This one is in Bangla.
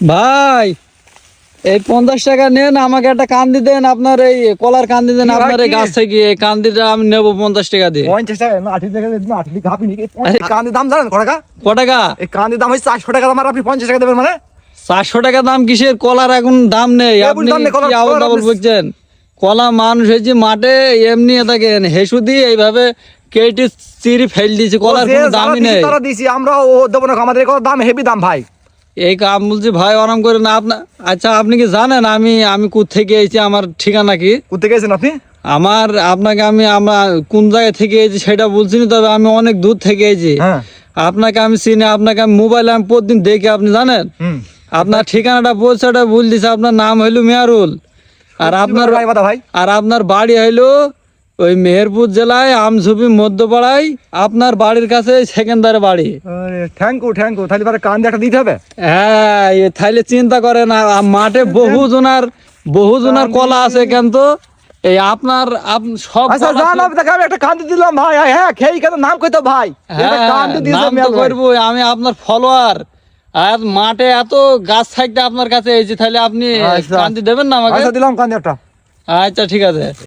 ভাই এই পঞ্চাশ টাকা নেন আমাকে একটা কান্দি দেন আপনার এই কলার কান্দি দেন আপনার এই গাছ থেকে এই কান্দিটা আমি নেব পঞ্চাশ টাকা দিয়ে। পঞ্চাশ টাকা না আঠি টাকা দিন আঠি টাকা আপনি কান্দির দাম জানেন ক টাকা ক টাকা? এই কান্দির দাম হচ্ছে চারশো টাকা দাম আর আপনি পঞ্চাশ টাকা দেবেন মানে? চারশো টাকা দাম কিসের? কলার এখন দাম নেই। আপনি আউল ডাবল বলছেন কলা মানুষ হয়েছে মাঠে এমনি থাকেন হেসু দিয়ে এইভাবে কেটে চিরি ফেল দিয়েছে কলার কোনো দামই নেই। তারা দিছি আমরা ও দেবো না আমাদের দাম হেভি দাম ভাই। এই কাম বলছি ভাই আরাম করে না আপনার আচ্ছা আপনি কি জানেন আমি আমি থেকে এসেছি? আমার ঠিকানা কি? কোথা গেছেন আপনি? আমার আপনাকে আমি আমরা কোন জায়গা থেকে এসেছি সেটা বলছি না তবে আমি অনেক দূর থেকে এসেছি। হ্যাঁ। আপনাকে আমি চিনি আপনাকে আমি মোবাইলে আমি প্রতিদিন দেখি আপনি জানেন? আপনার ঠিকানাটা বলছে ওটা ভুল দিছে আপনার নাম হইল মেয়ারুল। আর আপনার আর আপনার বাড়ি হইল ওই মেহেরপুর জেলায় আমঝুপি মধ্যপাড়ায় আপনার বাড়ির কাছে সেকেন্দারে বাড়ি। Thank you thank you. তাহলে এবারে কান্দি একটা দিতে হবে? হ্যাঁ এ তাইলে চিন্তা করেন আর মাঠে বহু জনার বহু জনার কলা আছে কিন্তু এই আপনার সব আচ্ছা একটা কান্দি দিলাম ভাই। হ্যাঁ, খেয়ে কেন নাম কইতো ভাই। হ্যাঁ, তো আমি আপনার ফলোয়ার। আর মাঠে এত গাছ থাকতে আপনার কাছে এসেছি তাহলে আপনি আচ্ছা। দেবেন না আমাকে? আচ্ছা দিলাম কান্দি একটা। আচ্ছা ঠিক আছে।